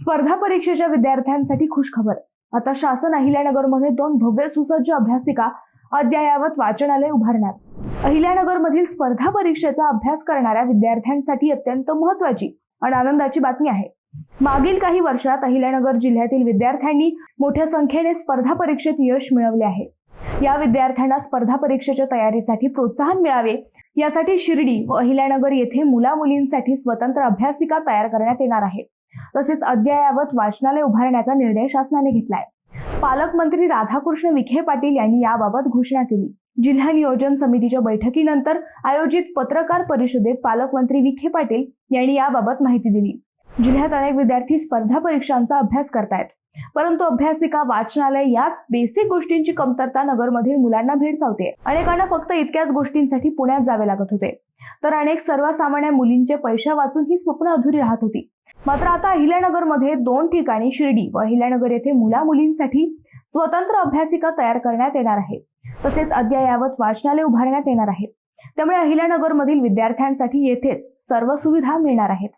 स्पर्धा परीक्षेच्या विद्यार्थ्यांसाठी खुशखबर. आता शासन अहिल्यानगरमध्ये दोन भव्य सुसज्ज अभ्यासिका अद्ययावत वाचनालय उभारणार. अहिल्यानगरमधील स्पर्धा परीक्षेचा अभ्यास करणाऱ्या विद्यार्थ्यांसाठी अत्यंत महत्वाची आणि आनंदाची बातमी आहे. मागील काही वर्षात अहिल्यानगर जिल्ह्यातील विद्यार्थ्यांनी मोठ्या संख्येने स्पर्धा परीक्षेत यश मिळवले आहे. या विद्यार्थ्यांना स्पर्धा परीक्षेच्या तयारीसाठी प्रोत्साहन मिळावे यासाठी शिर्डी व अहिल्यानगर येथे मुला मुलींसाठी स्वतंत्र अभ्यासिका तयार करण्यात येणार आहे. तसेच अद्ययावत वाचनालय उभारण्याचा निर्णय शासनाने घेतलाय. पालकमंत्री राधाकृष्ण विखे पाटील यांनी याबाबत घोषणा केली. जिल्हा नियोजन समितीच्या बैठकीनंतर आयोजित पत्रकार परिषदेत पालकमंत्री विखे पाटील यांनी याबाबत माहिती दिली. जिल्ह्यात अनेक विद्यार्थी स्पर्धा परीक्षांचा अभ्यास करतायत. परंतु अभ्यासिका वाचनालय याच बेसिक गोष्टींची कमतरता नगरमधील मुलांना भेडसावते अनेकांना फक्त इतक्याच गोष्टींसाठी पुण्यात जावे लागत होते. तर अनेक सर्वसामान्य मुलींचे पैशा वाचून ही स्वप्न अधुरी राहत होती. मात्र आता अहिल्यानगरमध्ये दोन ठिकाणी शिर्डी व अहिल्यानगर येथे मुला मुलींसाठी स्वतंत्र अभ्यासिका तयार करण्यात येणार आहे तसेच अद्ययावत वाचनालय उभारण्यात येणार आहे. त्यामुळे अहिल्यानगरमधील विद्यार्थ्यांसाठी येथेच सर्व सुविधा मिळणार आहेत.